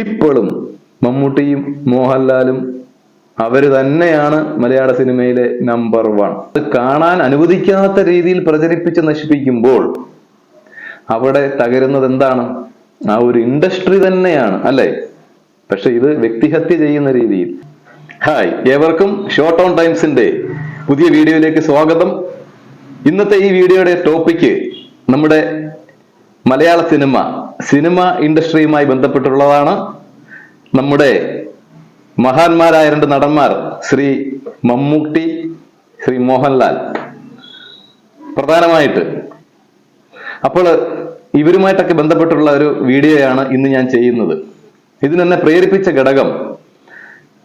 ഇപ്പോഴും മമ്മൂട്ടിയും മോഹൻലാലും അവർ തന്നെയാണ് മലയാള സിനിമയിലെ നമ്പർ വൺ അത് കാണാൻ അനുവദിക്കാത്ത രീതിയിൽ പ്രചരിപ്പിച്ച് നശിപ്പിക്കുമ്പോൾ അവിടെ തകരുന്നത് എന്താണ്? ആ ഒരു ഇൻഡസ്ട്രി തന്നെയാണ് അല്ലെ? പക്ഷെ ഇത് വ്യക്തിഹത്യ ചെയ്യുന്ന രീതിയിൽ. ഹായ് ഏവർക്കും ഷോർട്ട് ഓൺ ടൈംസിന്റെ പുതിയ വീഡിയോയിലേക്ക് സ്വാഗതം. ഇന്നത്തെ ഈ വീഡിയോയുടെ ടോപ്പിക്ക് നമ്മുടെ മലയാള സിനിമ സിനിമ ഇൻഡസ്ട്രിയുമായി ബന്ധപ്പെട്ടുള്ളതാണ് നമ്മുടെ മഹാന്മാരായ രണ്ട് നടന്മാർ ശ്രീ മമ്മൂട്ടി ശ്രീ മോഹൻലാൽ. പ്രധാനമായിട്ട്. അപ്പോൾ ഇവരുമായിട്ടൊക്കെ ബന്ധപ്പെട്ടുള്ള ഒരു വീഡിയോയാണ് ഇന്ന് ഞാൻ ചെയ്യുന്നത്. ഇതിനെന്നെ പ്രേരിപ്പിച്ച ഘടകം.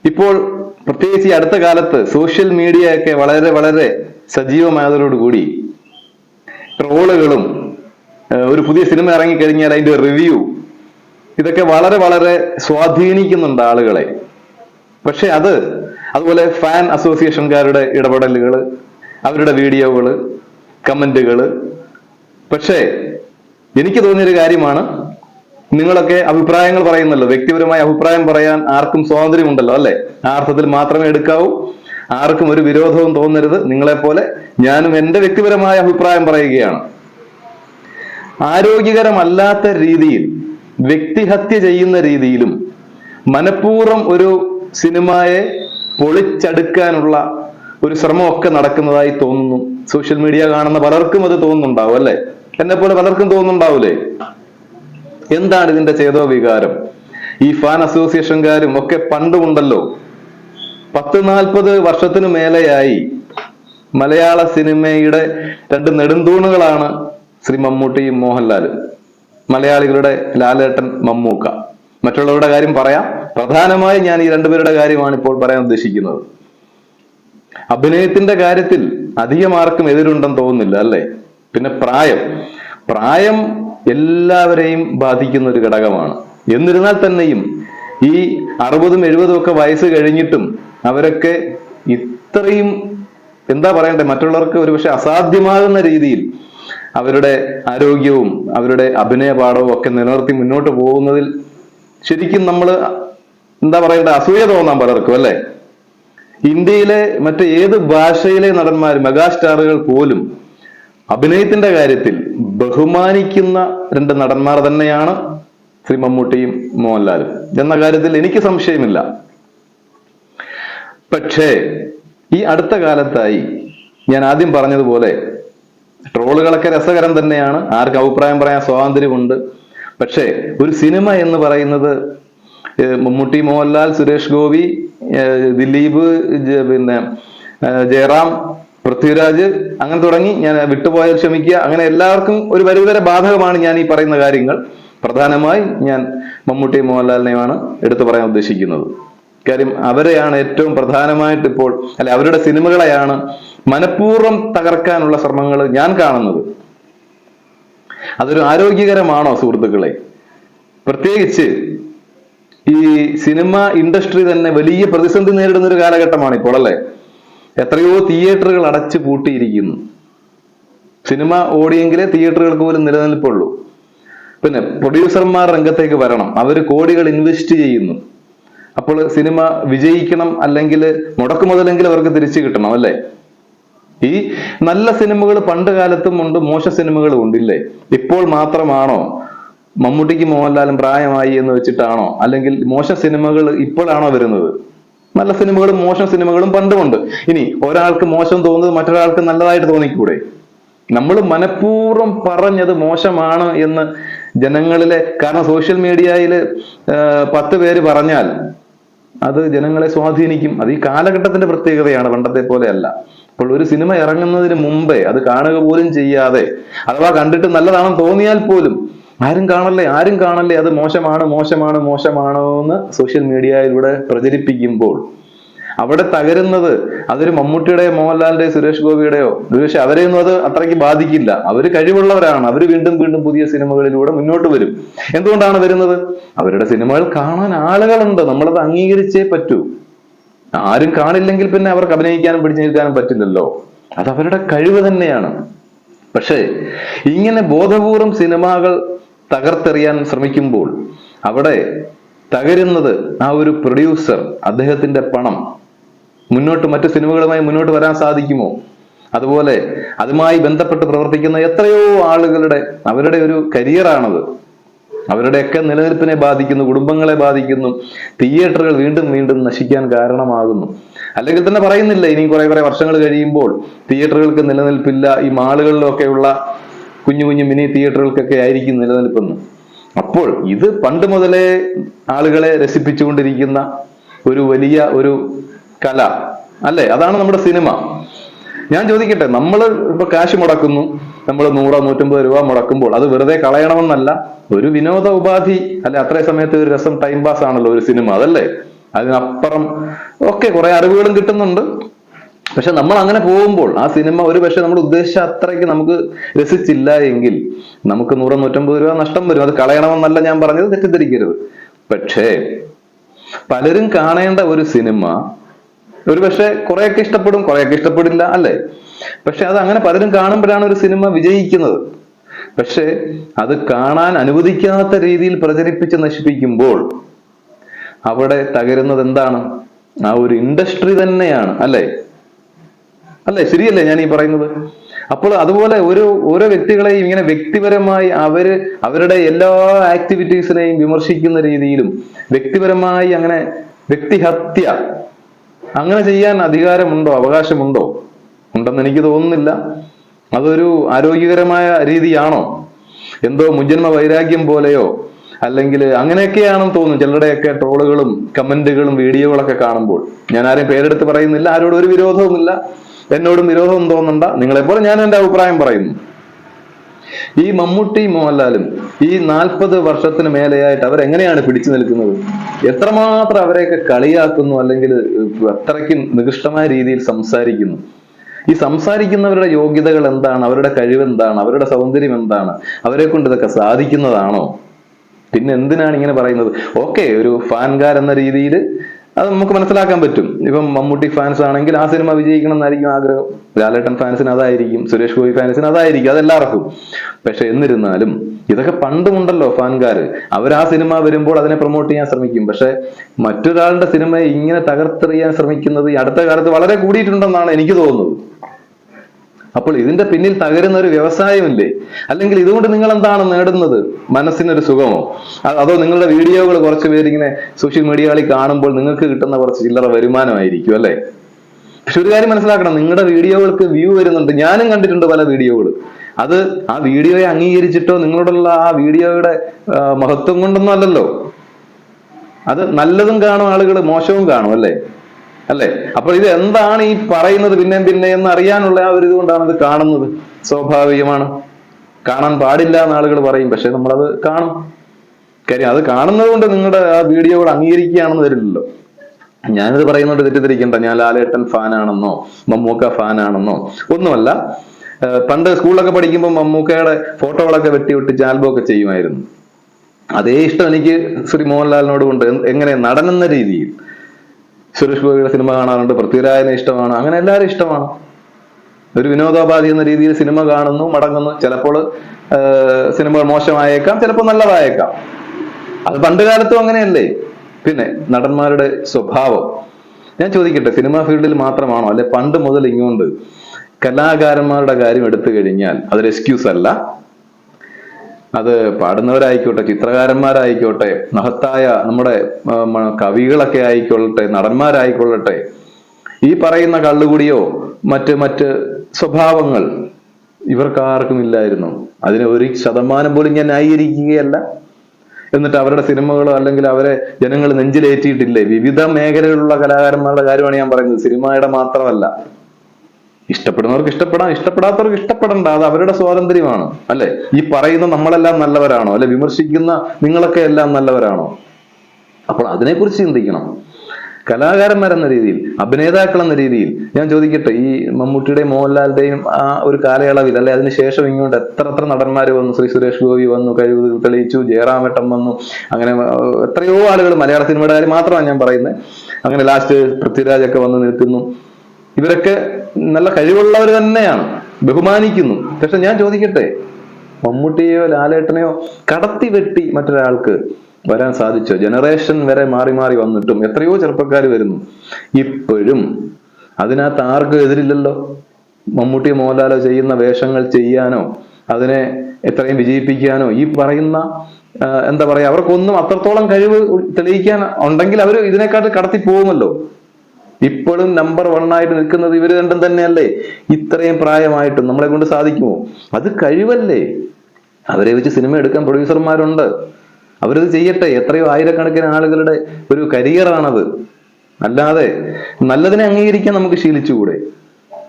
ഇപ്പോൾ പ്രത്യേകിച്ച് ഈ അടുത്ത കാലത്ത് സോഷ്യൽ മീഡിയ ഒക്കെ വളരെ വളരെ സജീവമായതോടുകൂടി ട്രോളുകളും ഒരു പുതിയ സിനിമ ഇറങ്ങിക്കഴിഞ്ഞാൽ അതിന്റെ റിവ്യൂ. ഇതൊക്കെ വളരെ വളരെ സ്വാധീനിക്കുന്നുണ്ട് ആളുകളെ. പക്ഷെ അത് അതുപോലെ ഫാൻ അസോസിയേഷൻകാരുടെ ഇടപെടലുകൾ അവരുടെ വീഡിയോകൾ കമന്റുകൾ പക്ഷേ എനിക്ക് തോന്നിയൊരു കാര്യമാണ് നിങ്ങളൊക്കെ അഭിപ്രായങ്ങൾ പറയുന്നല്ലോ. വ്യക്തിപരമായ അഭിപ്രായം പറയാൻ ആർക്കും സ്വാതന്ത്ര്യമുണ്ടല്ലോ അല്ലെ? ആ അർത്ഥത്തിൽ മാത്രമേ എടുക്കാവൂ. ആർക്കും ഒരു വിരോധവും തോന്നരുത്. നിങ്ങളെപ്പോലെ ഞാനും എന്റെ വ്യക്തിപരമായ അഭിപ്രായം പറയുകയാണ്. ആരോഗ്യകരമല്ലാത്ത രീതിയിൽ വ്യക്തിഹത്യ ചെയ്യുന്ന രീതിയിലും മനഃപൂർവം ഒരു സിനിമയെ പൊളിച്ചടുക്കാനുള്ള ഒരു ശ്രമമൊക്കെ നടക്കുന്നതായി തോന്നുന്നു. സോഷ്യൽ മീഡിയ കാണുന്ന പലർക്കും അത് തോന്നുന്നുണ്ടാവും അല്ലെ? എന്നെ പോലെ പലർക്കും തോന്നുന്നുണ്ടാവൂലേ? എന്താണ് ഇതിന്റെ ചേതോ വികാരം ഈ ഫാൻ അസോസിയേഷൻകാരും ഒക്കെ പണ്ടുമുണ്ടല്ലോ. പത്ത് നാൽപ്പത് വർഷത്തിനു മേലെയായി മലയാള സിനിമയുടെ രണ്ട് നെടുന്തൂണുകളാണ് ശ്രീ മമ്മൂട്ടിയും മോഹൻലാലും. മലയാളികളുടെ ലാലേട്ടൻ മമ്മൂക്ക. മറ്റുള്ളവരുടെ കാര്യം പറയാം. പ്രധാനമായും ഞാൻ ഈ രണ്ടുപേരുടെ കാര്യമാണ് ഇപ്പോൾ പറയാൻ ഉദ്ദേശിക്കുന്നത്. അഭിനയത്തിന്റെ കാര്യത്തിൽ അധികം ആർക്കും എതിരുണ്ടെന്ന് തോന്നുന്നില്ല അല്ലേ? പിന്നെ പ്രായം. പ്രായം എല്ലാവരെയും ബാധിക്കുന്ന ഒരു ഘടകമാണ്. എന്നിരുന്നാൽ തന്നെയും ഈ അറുപതും എഴുപതും ഒക്കെ വയസ്സ് കഴിഞ്ഞിട്ടും അവരൊക്കെ ഇത്രയും എന്താ പറയണ്ടേ മറ്റുള്ളവർക്ക് ഒരുപക്ഷെ അസാധ്യമാകുന്ന രീതിയിൽ അവരുടെ ആരോഗ്യവും അവരുടെ അഭിനയ പാഠവും ഒക്കെ നിലനിർത്തി മുന്നോട്ട് പോകുന്നതിൽ ശരിക്കും നമ്മൾ എന്താ പറയേണ്ടത് അസൂയ തോന്നാം പലർക്കും അല്ലെ? ഇന്ത്യയിലെ മറ്റ് ഏത് ഭാഷയിലെ നടന്മാർ മെഗാസ്റ്റാറുകൾ പോലും അഭിനയത്തിന്റെ കാര്യത്തിൽ ബഹുമാനിക്കുന്ന രണ്ട് നടന്മാർ തന്നെയാണ് ശ്രീ മമ്മൂട്ടിയും മോഹൻലാലും. എന്ന കാര്യത്തിൽ എനിക്ക് സംശയമില്ല. പക്ഷേ ഈ അടുത്ത കാലത്തായി ഞാൻ ആദ്യം പറഞ്ഞതുപോലെ ട്രോളുകളൊക്കെ രസകരം തന്നെയാണ്. ആർക്ക് അഭിപ്രായം പറയാൻ സ്വാതന്ത്ര്യമുണ്ട്. പക്ഷേ ഒരു സിനിമ എന്ന് പറയുന്നത് മമ്മൂട്ടി മോഹൻലാൽ സുരേഷ് ഗോപി ദിലീപ് പിന്നെ ജയറാം പൃഥ്വിരാജ് അങ്ങനെ തുടങ്ങി ഞാൻ വിട്ടുപോയാൽ ക്ഷമിക്കുക. അങ്ങനെ എല്ലാവർക്കും ഒരു പരിധിവരെ ബാധകമാണ് ഞാൻ ഈ പറയുന്ന കാര്യങ്ങൾ. പ്രധാനമായി ഞാൻ മമ്മൂട്ടി മോഹൻലാലിനെയാണ് എടുത്തു പറയാൻ ഉദ്ദേശിക്കുന്നത്. കാര്യം അവരെയാണ് ഏറ്റവും പ്രധാനമായിട്ട് ഇപ്പോൾ അല്ലെ അവരുടെ സിനിമകളെയാണ് മനഃപൂർവം തകർക്കാനുള്ള ശ്രമങ്ങൾ ഞാൻ കാണുന്നത്. അതൊരു ആരോഗ്യകരമാണോ സുഹൃത്തുക്കളെ? പ്രത്യേകിച്ച് ഈ സിനിമ ഇൻഡസ്ട്രി തന്നെ വലിയ പ്രതിസന്ധി നേരിടുന്ന ഒരു കാലഘട്ടമാണ് ഇപ്പോൾ അല്ലെ? എത്രയോ തിയേറ്ററുകൾ അടച്ചു പൂട്ടിയിരിക്കുന്നു. സിനിമ ഓടിയെങ്കിലേ തിയേറ്ററുകൾക്ക് പോലും നിലനിൽപ്പുള്ളൂ. പിന്നെ പ്രൊഡ്യൂസർമാർ രംഗത്തേക്ക് വരണം. അവർ കോടികൾ ഇൻവെസ്റ്റ് ചെയ്യുന്നു. അപ്പോൾ സിനിമ വിജയിക്കണം അല്ലെങ്കിൽ മുടക്കുമുതലെങ്കിലും അവർക്ക് തിരിച്ചു കിട്ടണം അല്ലേ? ഈ നല്ല സിനിമകൾ പണ്ട് കാലത്തും ഉണ്ട് മോശ സിനിമകളും ഉണ്ടില്ലേ ഇപ്പോൾ മാത്രമാണോ? മമ്മൂട്ടിക്ക് മോഹൻലാലും പ്രായമായി എന്ന് വെച്ചിട്ടാണോ? അല്ലെങ്കിൽ മോശ സിനിമകൾ ഇപ്പോഴാണോ വരുന്നത്? നല്ല സിനിമകളും മോശം സിനിമകളും പണ്ടുമുണ്ട് ഇനി ഒരാൾക്ക് മോശം തോന്നുന്നത് മറ്റൊരാൾക്ക് നല്ലതായിട്ട് തോന്നിക്കൂടെ? നമ്മൾ മനഃപൂർവം പറഞ്ഞത് മോശമാണ് എന്ന് ജനങ്ങളിലെ കാരണം സോഷ്യൽ മീഡിയയിൽ പത്ത് പേര് പറഞ്ഞാൽ അത് ജനങ്ങളെ സ്വാധീനിക്കും. അത് ഈ കാലഘട്ടത്തിന്റെ പ്രത്യേകതയാണ് പണ്ടത്തെ പോലെയല്ല. അപ്പോൾ ഒരു സിനിമ ഇറങ്ങുന്നതിന് മുമ്പേ അത് കാണുക പോലും ചെയ്യാതെ അഥവാ കണ്ടിട്ട് നല്ലതാണെന്ന് തോന്നിയാൽ പോലും ആരും കാണല്ലേ ആരും കാണല്ലേ അത് മോശമാണ് മോശമാണ് മോശമാണോ എന്ന് സോഷ്യൽ മീഡിയയിലൂടെ പ്രചരിപ്പിക്കുമ്പോൾ അവിടെ തകരുന്നത് അതൊരു മമ്മൂട്ടിയുടെയോ മോഹൻലാലിന്റെയോ സുരേഷ് ഗോപിയുടെയോ പക്ഷെ അവരെയൊന്നും അത് അത്രയ്ക്ക് ബാധിക്കില്ല. അവർ കഴിവുള്ളവരാണ്. അവർ വീണ്ടും വീണ്ടും പുതിയ സിനിമകളിലൂടെ മുന്നോട്ട് വരും. എന്തുകൊണ്ടാണ് വരുന്നത്? അവരുടെ സിനിമകൾ കാണാൻ ആളുകളുണ്ട്. നമ്മളത് അംഗീകരിച്ചേ പറ്റൂ. ആരും കാണില്ലെങ്കിൽ പിന്നെ അവർക്ക് അഭിനയിക്കാനും പിടിച്ചു നിൽക്കാനും പറ്റില്ലല്ലോ. അത് അവരുടെ കഴിവ് തന്നെയാണ്. പക്ഷേ ഇങ്ങനെ ബോധപൂർവം സിനിമകൾ തകർത്തെറിയാൻ ശ്രമിക്കുമ്പോൾ അവിടെ തകരുന്നത് ആ ഒരു പ്രൊഡ്യൂസർ അദ്ദേഹത്തിന്റെ പണം. മുന്നോട്ട് മറ്റു സിനിമകളുമായി മുന്നോട്ട് വരാൻ സാധിക്കുമോ? അതുപോലെ അതുമായി ബന്ധപ്പെട്ട് പ്രവർത്തിക്കുന്ന എത്രയോ ആളുകളുടെ അവരുടെ ഒരു കരിയറാണത് അവരുടെയൊക്കെ നിലനിൽപ്പിനെ ബാധിക്കുന്നു കുടുംബങ്ങളെ ബാധിക്കുന്നു തിയേറ്ററുകൾ വീണ്ടും വീണ്ടും നശിക്കാൻ കാരണമാകുന്നു. അല്ലെങ്കിൽ തന്നെ പറയുന്നില്ല ഇനി കുറെ കുറെ വർഷങ്ങൾ കഴിയുമ്പോൾ തിയേറ്ററുകൾക്ക് നിലനിൽപ്പില്ല ഈ മാളുകളിലൊക്കെയുള്ള കുഞ്ഞു കുഞ്ഞു മിനി തിയേറ്ററുകൾക്കൊക്കെ ആയിരിക്കും നിലനിൽപ്പെന്ന്. അപ്പോൾ ഇത് പണ്ട് മുതലേ ആളുകളെ രസിപ്പിച്ചുകൊണ്ടിരിക്കുന്ന ഒരു വലിയ ഒരു കല അല്ലേ? അതാണ് നമ്മുടെ സിനിമ. ഞാൻ ചോദിക്കട്ടെ നമ്മൾ ഇപ്പൊ കാശ് മുടക്കുന്നു. നമ്മൾ നൂറോ നൂറ്റമ്പത് രൂപ മുടക്കുമ്പോൾ അത് വെറുതെ കളയണമെന്നല്ല. ഒരു വിനോദ ഉപാധി അല്ലെ? അത്രേ സമയത്ത് ഒരു രസം ടൈം പാസ് ആണല്ലോ ഒരു സിനിമ അതല്ലേ? അതിനപ്പുറം ഒക്കെ കുറെ അറിവുകളും കിട്ടുന്നുണ്ട്. പക്ഷെ നമ്മൾ അങ്ങനെ പോകുമ്പോൾ ആ സിനിമ ഒരു പക്ഷെ നമ്മൾ ഉദ്ദേശിച്ച അത്രയ്ക്ക് നമുക്ക് രസിച്ചില്ല എങ്കിൽ നമുക്ക് നൂറ് നൂറ്റമ്പത് രൂപ നഷ്ടം വരും. അത് കളയണമെന്നല്ല ഞാൻ പറഞ്ഞത് തെറ്റിദ്ധരിക്കരുത്. പക്ഷേ പലരും കാണേണ്ട ഒരു സിനിമ ഒരു പക്ഷെ കുറെയൊക്കെ ഇഷ്ടപ്പെടും കുറെയൊക്കെ ഇഷ്ടപ്പെടില്ല അല്ലേ? പക്ഷെ അത് അങ്ങനെ പലരും കാണുമ്പോഴാണ് ഒരു സിനിമ വിജയിക്കുന്നത്. പക്ഷെ അത് കാണാൻ അനുവദിക്കാത്ത രീതിയിൽ പ്രചരിപ്പിച്ച് നശിപ്പിക്കുമ്പോൾ അവിടെ തകരുന്നത് എന്താണ്? ആ ഒരു ഇൻഡസ്ട്രി തന്നെയാണ് അല്ലേ? അല്ലേ? ശരിയല്ലേ ഞാൻ ഈ പറയുന്നത്? അപ്പോൾ അതുപോലെ ഒരു ഓരോ വ്യക്തികളെയും ഇങ്ങനെ വ്യക്തിപരമായി അവർ അവരുടെ എല്ലാ ആക്ടിവിറ്റീസിനെയും വിമർശിക്കുന്ന രീതിയിലും വ്യക്തിപരമായി അങ്ങനെ വ്യക്തിഹത്യ അങ്ങനെ ചെയ്യാൻ അധികാരമുണ്ടോ? അവകാശമുണ്ടോ? ഉണ്ടെന്ന് എനിക്ക് തോന്നുന്നില്ല. അതൊരു ആരോഗ്യകരമായ രീതിയാണോ? എന്തോ മുജന്മ വൈരാഗ്യം പോലെയോ? അല്ലെങ്കിൽ അങ്ങനെയൊക്കെയാണെന്ന് തോന്നുന്നു ചിലരുടെയൊക്കെ ട്രോളുകളും കമന്റുകളും വീഡിയോകളൊക്കെ കാണുമ്പോൾ. ഞാൻ ആരെയും പേരെടുത്ത് പറയുന്നില്ല ആരോടും ഒരു വിരോധവുമില്ല. എന്നോടും വിരോധം തോന്നണ്ട. നിങ്ങളെപ്പോലെ ഞാൻ എന്റെ അഭിപ്രായം പറയുന്നു. ഈ മമ്മൂട്ടി മോഹൻലാലും ഈ നാൽപ്പത് വർഷത്തിന് മേലെയായിട്ട് അവരെങ്ങനെയാണ് പിടിച്ചു നിൽക്കുന്നത്? എത്രമാത്രം അവരെയൊക്കെ കളിയാക്കുന്നു അല്ലെങ്കിൽ അത്രയ്ക്ക് നികൃഷ്ടമായ രീതിയിൽ സംസാരിക്കുന്നു? ഈ സംസാരിക്കുന്നവരുടെ യോഗ്യതകൾ എന്താണ്? അവരുടെ കഴിവ് എന്താണ്? അവരുടെ സൗന്ദര്യം എന്താണ്? അവരെ കൊണ്ട് ഇതൊക്കെ സാധിക്കുന്നതാണോ? പിന്നെ എന്തിനാണ് ഇങ്ങനെ പറയുന്നത്? ഓക്കെ ഒരു ഫാൻകാർ എന്ന രീതിയിൽ അത് നമുക്ക് മനസ്സിലാക്കാൻ പറ്റും. ഇപ്പം മമ്മൂട്ടി ഫാൻസ് ആണെങ്കിൽ ആ സിനിമ വിജയിക്കണം എന്നായിരിക്കും ആഗ്രഹം. ലാലേട്ടൻ ഫാൻസിന് അതായിരിക്കും സുരേഷ് ഗോപി ഫാൻസിന് അതായിരിക്കും അതെല്ലാവർക്കും പക്ഷെ എന്നിരുന്നാലും ഇതൊക്കെ പണ്ടുമുണ്ടല്ലോ ഫാൻകാര്. അവർ ആ സിനിമ വരുമ്പോൾ അതിനെ പ്രൊമോട്ട് ചെയ്യാൻ ശ്രമിക്കും. പക്ഷെ മറ്റൊരാളുടെ സിനിമയെ ഇങ്ങനെ തകർത്തെറിയാൻ ശ്രമിക്കുന്നത് ഈ അടുത്ത കാലത്ത് വളരെ കൂടിയിട്ടുണ്ടെന്നാണ് എനിക്ക് തോന്നുന്നത്. അപ്പോൾ ഇതിന്റെ പിന്നിൽ തകരുന്ന ഒരു വ്യവസായമില്ലേ? അല്ലെങ്കിൽ ഇതുകൊണ്ട് നിങ്ങൾ എന്താണ് നേടുന്നത്? മനസ്സിനൊരു സുഖമോ? അതോ നിങ്ങളുടെ വീഡിയോകൾ കുറച്ച് പേരിങ്ങനെ സോഷ്യൽ മീഡിയകളിൽ കാണുമ്പോൾ നിങ്ങൾക്ക് കിട്ടുന്ന കുറച്ച് ചില്ലറ വരുമാനമായിരിക്കും അല്ലേ? പക്ഷെ ഒരു കാര്യം മനസ്സിലാക്കണം നിങ്ങളുടെ വീഡിയോകൾക്ക് വ്യൂ വരുന്നുണ്ട്. ഞാനും കണ്ടിട്ടുണ്ട് പല വീഡിയോകൾ. അത് ആ വീഡിയോയെ അംഗീകരിച്ചിട്ടോ നിങ്ങളോടുള്ള ആ വീഡിയോയുടെ മഹത്വം കൊണ്ടൊന്നും അല്ലല്ലോ. അത് നല്ലതും കാണും ആളുകൾ മോശവും കാണും അല്ലേ? അല്ലേ? അപ്പോൾ ഇത് എന്താണ് ഈ പറയുന്നത് പിന്നെ പിന്നെ എന്ന് അറിയാനുള്ള ആ ഒരു ഇതുകൊണ്ടാണ് അത് കാണുന്നത്. സ്വാഭാവികമാണ്. കാണാൻ പാടില്ല എന്ന് ആളുകൾ പറയും. പക്ഷെ നമ്മളത് കാണും. കാര്യം അത് കാണുന്നത് കൊണ്ട് നിങ്ങളുടെ ആ വീഡിയോകൾ അംഗീകരിക്കുകയാണെന്ന് വരില്ലല്ലോ. ഞാനിത് പറയുന്നതുകൊണ്ട് തെറ്റിദ്ധരിക്കണ്ട. ഞാൻ ലാലേട്ടൻ ഫാനാണെന്നോ മമ്മൂക്ക ഫാനാണെന്നോ ഒന്നുമല്ല. പണ്ട് സ്കൂളിലൊക്കെ പഠിക്കുമ്പോൾ മമ്മൂക്കയുടെ ഫോട്ടോകളൊക്കെ വെട്ടി ഒട്ടിച്ച് ആൽബം ഒക്കെ ചെയ്യുമായിരുന്നു. അതേ ഇഷ്ടം എനിക്ക് ശ്രീ മോഹൻലാലിനോട് ഉണ്ട്. എങ്ങനെ നടനെന്ന രീതിയിൽ. സുരേഷ് ഗോപിയുടെ സിനിമ കാണാറുണ്ട്. പൃഥ്വിരാജിനെ ഇഷ്ടമാണ്. അങ്ങനെ എല്ലാവരും ഇഷ്ടമാണ്. ഒരു വിനോദോപാധി എന്ന രീതിയിൽ സിനിമ കാണുന്നു മടങ്ങുന്നു. ചിലപ്പോൾ സിനിമകൾ മോശമായേക്കാം ചിലപ്പോൾ നല്ലതായേക്കാം. അത് പണ്ട് കാലത്തും അങ്ങനെയല്ലേ? പിന്നെ നടന്മാരുടെ സ്വഭാവം. ഞാൻ ചോദിക്കട്ടെ സിനിമാ ഫീൽഡിൽ മാത്രമാണോ? അല്ലെ പണ്ട് മുതൽ ഇങ്ങോട്ട് കലാകാരന്മാരുടെ കാര്യം എടുത്തു കഴിഞ്ഞാൽ അതൊരു എക്സ്ക്യൂസ് അല്ല. അത് പാടുന്നവരായിക്കോട്ടെ ചിത്രകാരന്മാരായിക്കോട്ടെ മഹത്തായ നമ്മുടെ കവികളൊക്കെ ആയിക്കൊള്ളട്ടെ നടന്മാരായിക്കൊള്ളട്ടെ ഈ പറയുന്ന കള്ളുകൂടിയോ മറ്റ് മറ്റ് സ്വഭാവങ്ങൾ ഇവർക്കാർക്കും ഇല്ലായിരുന്നു. അതിന് ഒരു ശതമാനം പോലും ഞാൻ ന്യായീകരിക്കുകയല്ല. എന്നിട്ട് അവരുടെ സിനിമകളോ അല്ലെങ്കിൽ അവരെ ജനങ്ങൾ നെഞ്ചിലേറ്റിയിട്ടില്ലേ? വിവിധ മേഖലകളിലുള്ള കലാകാരന്മാരുടെ കാര്യമാണ് ഞാൻ പറയുന്നത്. സിനിമയുടെ മാത്രമല്ല. ഇഷ്ടപ്പെടുന്നവർക്ക് ഇഷ്ടപ്പെടാം ഇഷ്ടപ്പെടാത്തവർക്ക് ഇഷ്ടപ്പെടണ്ട അത് അവരുടെ സ്വാതന്ത്ര്യമാണ് അല്ലെ? ഈ പറയുന്ന നമ്മളെല്ലാം നല്ലവരാണോ? അല്ലെ വിമർശിക്കുന്ന നിങ്ങളൊക്കെ എല്ലാം നല്ലവരാണോ? അപ്പോൾ അതിനെക്കുറിച്ച് ചിന്തിക്കണം. കലാകാരന്മാരെന്ന രീതിയിൽ അഭിനേതാക്കൾ എന്ന രീതിയിൽ ഞാൻ ചോദിക്കട്ടെ ഈ മമ്മൂട്ടിയുടെയും മോഹൻലാലിന്റെയും ആ ഒരു കാലയളവിൽ അല്ലെ അതിനുശേഷം ഇങ്ങോട്ട് എത്ര എത്ര നടന്മാർ വന്നു? ശ്രീ സുരേഷ് ഗോപി വന്നു കഴിവ് തെളിയിച്ചു ജയറാമേട്ടം വന്നു അങ്ങനെ എത്രയോ ആളുകൾ മലയാള സിനിമയുടെ കാര്യം മാത്രമാണ് ഞാൻ പറയുന്നത്. അങ്ങനെ ലാസ്റ്റ് പൃഥ്വിരാജ് ഒക്കെ വന്ന് നിൽക്കുന്നു. ഇവരൊക്കെ നല്ല കഴിവുള്ളവർ തന്നെയാണ്. ബഹുമാനിക്കുന്നു. പക്ഷെ ഞാൻ ചോദിക്കട്ടെ മമ്മൂട്ടിയോ ലാലേട്ടനെയോ കടത്തി വെട്ടി മറ്റൊരാൾക്ക് വരാൻ സാധിച്ചോ? ജനറേഷൻ വരെ മാറി മാറി വന്നിട്ടും എത്രയോ ചെറുപ്പക്കാർ വരുന്നു. ഇപ്പോഴും അതിനകത്ത് ആർക്കും എതിരില്ലല്ലോ? മമ്മൂട്ടിയോ മോഹൻലാലോ ചെയ്യുന്ന വേഷങ്ങൾ ചെയ്യാനോ അതിനെ എത്രയും വിജയിപ്പിക്കാനോ? ഈ പറയുന്ന എന്താ പറയാ അവർക്കൊന്നും അത്രത്തോളം കഴിവ് തെളിയിക്കാൻ ഉണ്ടെങ്കിൽ അവർ ഇതിനെക്കാട്ട് കടത്തി പോകുമല്ലോ. ഇപ്പോഴും നമ്പർ വൺ ആയിട്ട് നിൽക്കുന്നത് ഇവർ രണ്ടും തന്നെയല്ലേ? ഇത്രയും പ്രായമായിട്ടും നമ്മളെ കൊണ്ട് സാധിക്കുമോ? അത് കഴിവല്ലേ? അവരെ വെച്ച് സിനിമ എടുക്കാൻ പ്രൊഡ്യൂസർമാരുണ്ട് അവരത് ചെയ്യട്ടെ. എത്രയോ ആയിരക്കണക്കിന് ആളുകളുടെ ഒരു കരിയറാണത് അല്ലാതെ നല്ലതിനെ അംഗീകരിക്കാൻ നമുക്ക് ശീലിച്ചുകൂടെ?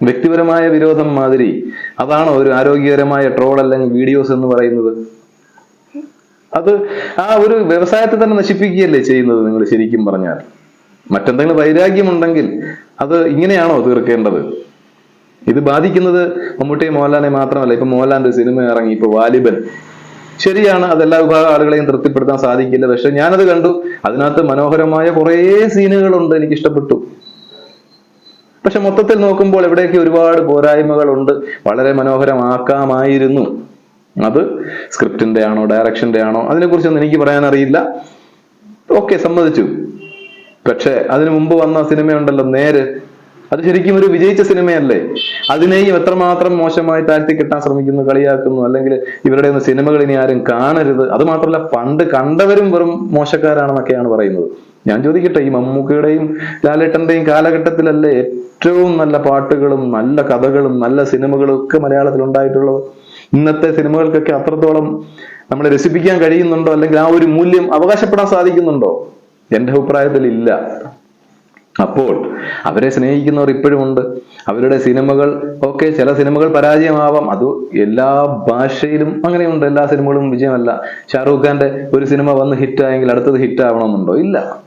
വ്യക്തിപരമായ വിരോധം മാതിരി. അതാണോ ഒരു ആരോഗ്യകരമായ ട്രോൾ അല്ലെങ്കിൽ വീഡിയോസ് എന്ന് പറയുന്നത്. അത് ആ ഒരു വ്യവസായത്തെ തന്നെ നശിപ്പിക്കുകയല്ലേ ചെയ്യുന്നത് നിങ്ങൾ ശരിക്കും പറഞ്ഞാൽ? മറ്റെന്തെങ്കിലും വൈരാഗ്യമുണ്ടെങ്കിൽ അത് ഇങ്ങനെയാണോ തീർക്കേണ്ടത്? ഇത് ബാധിക്കുന്നത് മമ്മൂട്ടി മോഹൻലാലിനെ മാത്രമല്ല. ഇപ്പൊ മോഹൻലാലിന്റെ സിനിമ ഇറങ്ങി ഇപ്പൊ വാലിബൻ. ശരിയാണ് അതെല്ലാ വിഭാഗം ആളുകളെയും തൃപ്തിപ്പെടുത്താൻ സാധിക്കില്ല. പക്ഷെ ഞാനത് കണ്ടു. അതിനകത്ത് മനോഹരമായ കുറേ സീനുകളുണ്ട് എനിക്ക് ഇഷ്ടപ്പെട്ടു പക്ഷെ മൊത്തത്തിൽ നോക്കുമ്പോൾ എവിടെയൊക്കെ ഒരുപാട് പോരായ്മകളുണ്ട് വളരെ മനോഹരമാക്കാമായിരുന്നു. അത് സ്ക്രിപ്റ്റിന്റെ ആണോ ഡയറക്ഷന്റെ ആണോ അതിനെക്കുറിച്ചൊന്നും എനിക്ക് പറയാനറിയില്ല. ഓക്കെ സമ്മതിച്ചു. പക്ഷെ അതിനു മുമ്പ് വന്ന സിനിമയുണ്ടല്ലോ നേര്. അത് ശരിക്കും ഒരു വിജയിച്ച സിനിമയല്ലേ? അതിനെയും എത്രമാത്രം മോശമായി താഴ്ത്തി കിട്ടാൻ ശ്രമിക്കുന്നു കളിയാക്കുന്നു അല്ലെങ്കിൽ ഇവരുടെ ഒന്നും സിനിമകൾ ഇനി ആരും കാണരുത്? അത് മാത്രമല്ല പണ്ട് കണ്ടവരും വെറും മോശക്കാരാണെന്നൊക്കെയാണ് പറയുന്നത്. ഞാൻ ചോദിക്കട്ടെ ഈ മമ്മൂക്കയുടെയും ലാലേട്ടന്റെയും കാലഘട്ടത്തിലല്ലേ ഏറ്റവും നല്ല പാട്ടുകളും നല്ല കഥകളും നല്ല സിനിമകളും ഒക്കെ മലയാളത്തിൽ ഉണ്ടായിട്ടുള്ളത് ഇന്നത്തെ സിനിമകൾക്കൊക്കെ അത്രത്തോളം നമ്മളെ രസിപ്പിക്കാൻ കഴിയുന്നുണ്ടോ? അല്ലെങ്കിൽ ആ ഒരു മൂല്യം അവകാശപ്പെടാൻ സാധിക്കുന്നുണ്ടോ? എന്റെ അഭിപ്രായത്തിൽ ഇല്ല. അപ്പോൾ അവരെ സ്നേഹിക്കുന്നവർ ഇപ്പോഴും ഉണ്ട്. അവരുടെ സിനിമകൾ ഒക്കെ ചില സിനിമകൾ പരാജയമാവാം. അത് എല്ലാ ഭാഷയിലും അങ്ങനെയുണ്ട്. എല്ലാ സിനിമകളും വിജയമല്ല. ഷാറൂഖ് ഖാന്റെ ഒരു സിനിമ വന്ന് ഹിറ്റായെങ്കിൽ അടുത്തത് ഹിറ്റ് ആവണമെന്നുണ്ടോ ഇല്ല.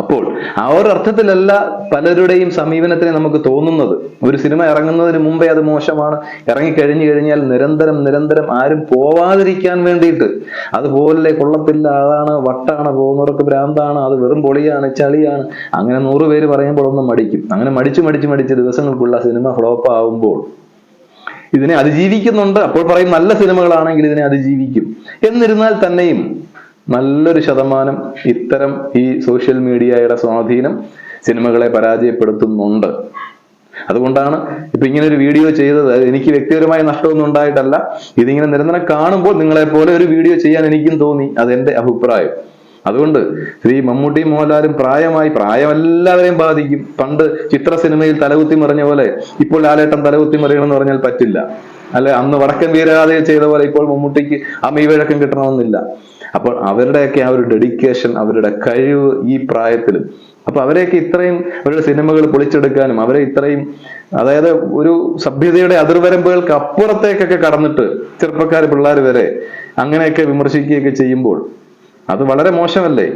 അപ്പോൾ ആ ഒരു അർത്ഥത്തിലല്ല പലരുടെയും സമീപനത്തിന് നമുക്ക് തോന്നുന്നത്. ഒരു സിനിമ ഇറങ്ങുന്നതിന് മുമ്പേ അത് മോശമാണ്. ഇറങ്ങിക്കഴിഞ്ഞു കഴിഞ്ഞാൽ നിരന്തരം നിരന്തരം ആരും പോവാതിരിക്കാൻ വേണ്ടിയിട്ട്. അതുപോലെ കൊള്ളത്തില്ല അതാണ് വട്ടാണ് പോകുന്നവർക്ക് ഭ്രാന്താണ് അത് വെറും പൊളിയാണ് ചളിയാണ്. അങ്ങനെ നൂറ് പേര് പറയുമ്പോൾ ഒന്ന് മടിക്കും. അങ്ങനെ മടിച്ചു മടിച്ചു മടിച്ച് ദിവസങ്ങൾക്കുള്ള സിനിമ ഫ്ലോപ്പ് ആവുമ്പോൾ ഇതിനെ അതിജീവിക്കുന്നുണ്ട്. അപ്പോൾ പറയും നല്ല സിനിമകളാണെങ്കിൽ ഇതിനെ അതിജീവിക്കും. എന്നിരുന്നാൽ തന്നെയും നല്ലൊരു ശതമാനം ഇത്തരം ഈ സോഷ്യൽ മീഡിയയുടെ സ്വാധീനം സിനിമകളെ പരാജയപ്പെടുത്തുന്നുണ്ട്. അതുകൊണ്ടാണ് ഇപ്പൊ ഇങ്ങനെ ഒരു വീഡിയോ ചെയ്തത്. എനിക്ക് വ്യക്തിപരമായ നഷ്ടമൊന്നും ഉണ്ടായിട്ടല്ല. ഇതിങ്ങനെ നിരന്തരം കാണുമ്പോൾ നിങ്ങളെ പോലെ ഒരു വീഡിയോ ചെയ്യാൻ എനിക്കും തോന്നി. അതെന്റെ അഭിപ്രായം. അതുകൊണ്ട് ശ്രീ മമ്മൂട്ടി മോഹൻലാലും പ്രായമായി പ്രായം എല്ലാവരെയും ബാധിക്കും. പണ്ട് ചിത്ര സിനിമയിൽ തലകുത്തി മറിഞ്ഞ പോലെ ഇപ്പോൾ ലാലേട്ടൻ തലകുത്തി മറിയണമെന്ന് പറഞ്ഞാൽ പറ്റില്ല. അല്ലെ അന്ന് വടക്കൻ വീരഗാഥയിൽ ചെയ്ത പോലെ ഇപ്പോൾ മമ്മൂട്ടിക്ക് അമീവഴക്കം കിട്ടണമെന്നില്ല. അപ്പോൾ അവരുടെയൊക്കെ ആ ഒരു ഡെഡിക്കേഷൻ അവരുടെ കഴിവ് ഈ പ്രായത്തിൽ അപ്പൊ അവരെയൊക്കെ ഇത്രയും അവരുടെ സിനിമകൾ പൊളിച്ചെടുക്കാനും അവരെ ഇത്രയും അതായത് ഒരു സഭ്യതയുടെ അതിർവരമ്പുകൾക്ക് അപ്പുറത്തേക്കൊക്കെ കടന്നിട്ട് ചെറുപ്പക്കാർ പിള്ളേർ വരെ അങ്ങനെയൊക്കെ വിമർശിക്കുകയൊക്കെ ചെയ്യുമ്പോൾ അത് വളരെ മോശമല്ലേ?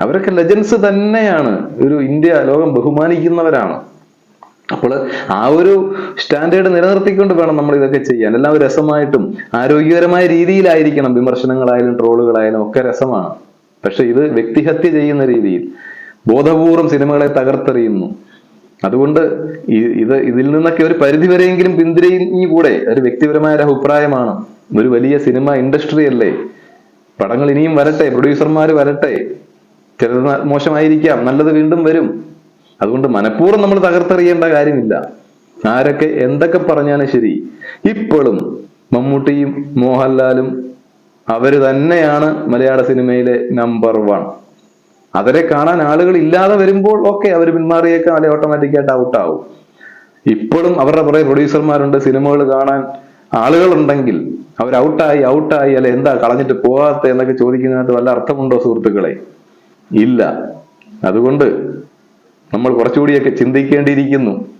അവരൊക്കെ ലെജൻസ് തന്നെയാണ്. ഒരു ഇന്ത്യ ലോകം ബഹുമാനിക്കുന്നവരാണ്. അപ്പോൾ ആ ഒരു സ്റ്റാൻഡേർഡ് നിലനിർത്തിക്കൊണ്ട് വേണം നമ്മൾ ഇതൊക്കെ ചെയ്യാൻ. എല്ലാം രസമായിട്ടും ആരോഗ്യകരമായ രീതിയിലായിരിക്കണം വിമർശനങ്ങളായാലും ട്രോളുകളായാലും ഒക്കെ രസമാണ്. പക്ഷെ ഇത് വ്യക്തിഹത്യ ചെയ്യുന്ന രീതിയിൽ ബോധപൂർവം സിനിമകളെ തകർത്തെറിയുന്നു. അതുകൊണ്ട് ഇത് ഇതിൽ നിന്നൊക്കെ ഒരു പരിധി വരെയെങ്കിലും പിന്തിരിഞ്ഞുകൂടെ. ഒരു വ്യക്തിപരമായ ഒരു അഭിപ്രായമാണ്. ഒരു വലിയ സിനിമ ഇൻഡസ്ട്രി അല്ലേ? പടങ്ങൾ ഇനിയും വരട്ടെ പ്രൊഡ്യൂസർമാർ വരട്ടെ. ചിലത് മോശമായിരിക്കാം നല്ലത് വീണ്ടും വരും. അതുകൊണ്ട് മനഃപൂർവം നമ്മൾ തകർത്തെറിയേണ്ട കാര്യമില്ല. ആരൊക്കെ എന്തൊക്കെ പറഞ്ഞാലും ശരി. ഇപ്പോഴും മമ്മൂട്ടിയും മോഹൻലാലും അവർ തന്നെയാണ് മലയാള സിനിമയിലെ നമ്പർ വൺ അവരെ കാണാൻ ആളുകൾ ഇല്ലാതെ വരുമ്പോൾ ഓക്കെ അവർ പിന്മാറിയേക്കാം അല്ലെ ഓട്ടോമാറ്റിക്കായിട്ട് ഔട്ട് ആവും. ഇപ്പോഴും അവരുടെ കുറെ പ്രൊഡ്യൂസർമാരുണ്ട് സിനിമകൾ കാണാൻ ആളുകളുണ്ടെങ്കിൽ അവർ ഔട്ടായി ഔട്ടായി അല്ലെ എന്താ കളഞ്ഞിട്ട് പോകാത്ത എന്നൊക്കെ ചോദിക്കുന്നതിനകത്ത് വല്ല അർത്ഥമുണ്ടോ സുഹൃത്തുക്കളെ? ഇല്ല. അതുകൊണ്ട് നമ്മൾ കുറച്ചുകൂടിയൊക്കെ ചിന്തിക്കേണ്ടിയിരിക്കുന്നു.